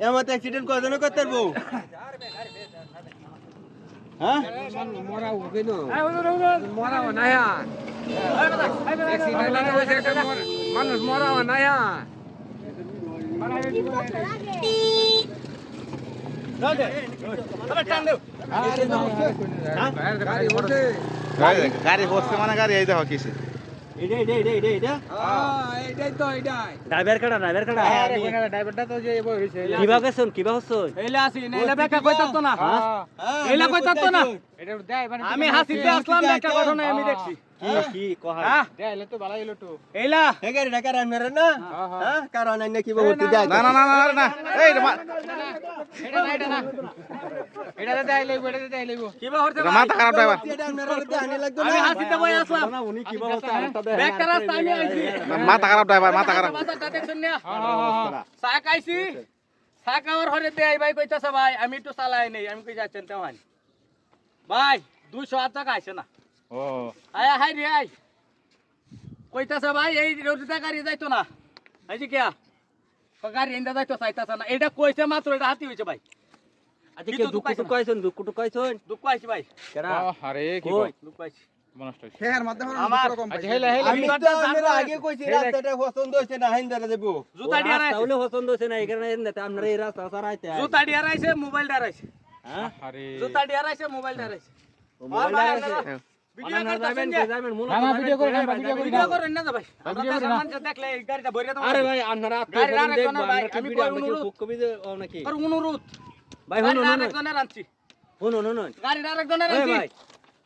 এমন অ্যাক্সিডেন্ট কজন করতে পারব? হ্যাঁ? মরা হবে না মরা না অ্যাক্সিডেন্ট হয়েছে একটা মর- মানুষ মরা না হ্যাঁ। গাড়ি বসছে মানে গাড়ি এই দেখো কিসে। এটা এটা এটা এটা এটা এইটাই তো এইটাই ড্রাইভার কাটা ড্রাইভার কাটা ড্রাইভারটা তো যে বই হইছে কিবা গেছুন কিবা হচ্ছুন এইলা আসি এইলা বেকা কইতাছ না হ্যাঁ, এইলা কই থাকতো না? এটা দেয় মানে আমি হাসিতে আসলাম বেকা ঘটনা আমি দেখছি কি কি কহা হ্যাঁ দেয় তো ভালো হইল তো এইলা এই গাড়িটা কারণ মেরে না হ্যাঁ কারণ আইনা কি বলতে যায় না না না না না এই মাথা খারাপ ড্রাইভার মাথা খারাপ ড্রাইভার খারাপ। আমার হরে ভাই কইতাছে ভাই আমি একটু চালাই নেই। আমি কই যাচ্ছেন তেমন ভাই দুইশো টাকা আইছে না? ও। আয়া হাই রে আই কইতাছে ভাই এই রোডটা গাড়ি যাইতো না। আইছি কিয়া? ও গাড়ি এন্ডা যাইতো চাইতাছে না এটা কইছে মাত্র এটা হাতি হইছে ভাই আচ্ছা কি দুঃখ টুক কইছুন দুঃখ টুক কইছুন দুঃখ আইছি ভাই কেডা আরে কি কই দুঃখ আইছি মনষ্ট হইছে আমার আচ্ছা হেলা হেলা আমি তো আমরা আগে কইছি রাস্তাটা পছন্দ হইছে না হাইন দাঁড়া দেবো জুতা ডিয়ার আইছে তাহলে পছন্দ হচ্ছে না এখানে এনে আপনারা এই রাস্তা সারাইতে জুতা ডিয়ার আইছে মোবাইল আমি অনুরোধ। ভাই ভাই।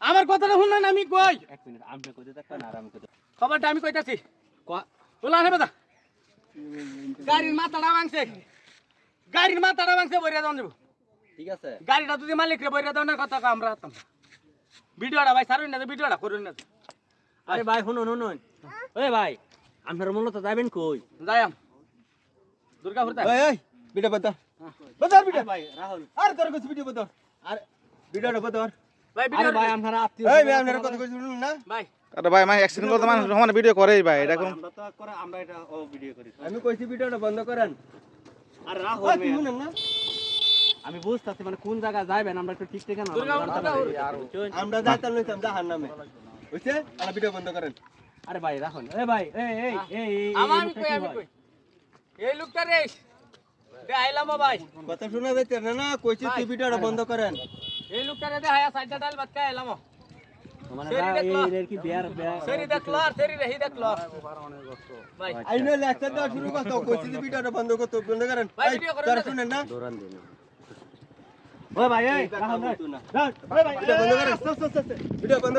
আমার কথাটা শুনলেন আমি কই? এক মিনিট আপনি কইতে থাকবেন আর আমি কইতে খবরটা আমি কইতাছি। বলা গাড়ির মাথাটা ভাঙছে। গাড়ির মাথাটা ভাঙছে বইরা দাও ঠিক আছে। গাড়িটা যদি মালিক রে বইরা দাও না কথা আমরা ভিডিওটা ভাই সারুন না ভিডিওটা করুন না আরে ভাই শুনুন শুনুন। ওই ভাই আপনারা মূলত যাবেন কই? যাইম দুর্গাপুর তাই এই এই ভিডিও বদর বদর ভিডিও। ভাই রাহুল। আর তোর কাছে ভিডিও বদর আর ভিডিওটা বদর ভাই ভিডিও ভাই আপনারা আত্মীয় এই ভাই আপনারা কথা কইছেন না। ভাই। আরে ভাই মানে অ্যাক্সিডেন্ট করতে মানুষ সমান ভিডিও করেই ভাই এটা কোন আমরা তো করে আমরা এটা ও ভিডিও করি। আমি কইছি ভিডিওটা বন্ধ করেন। আর রাহুল তুই না? আমি বুঝতাছি মানে কোন জায়গা যাবেন আমরা একটু ঠিক। যাও। বুঝছেন? আমরা যাইতাম লইতাম জাহার নামে বুঝছে আর ভিডিও বন্ধ করেন। আরে ভাই রাহুল এই ভাই এই এই এই আমার কই আমি কই? এই লোকটা রে দে আইলাম ভাই। কথা শোনা যাইতে না না কইছি তুই ভিডিওটা বন্ধ করেন। এই লোকটা রে দে হায়া সাইডটা ডাল আইলাম ও। মানে দেখল। এই এর কি বিয়ার বিয়ার সেরি দেখল আর সেরি রে হি দেখল। ভাই। আইনো লেকচার দেওয়া শুরু করতো কইছি তুই ভিডিওটা বন্ধ করতে বন্ধ করেন। ভাই, এই, ভিডিও ভাই। না দৌড়ান ওই ভাই। ভিডিও বন্ধ সস, ভিডিও বন্ধ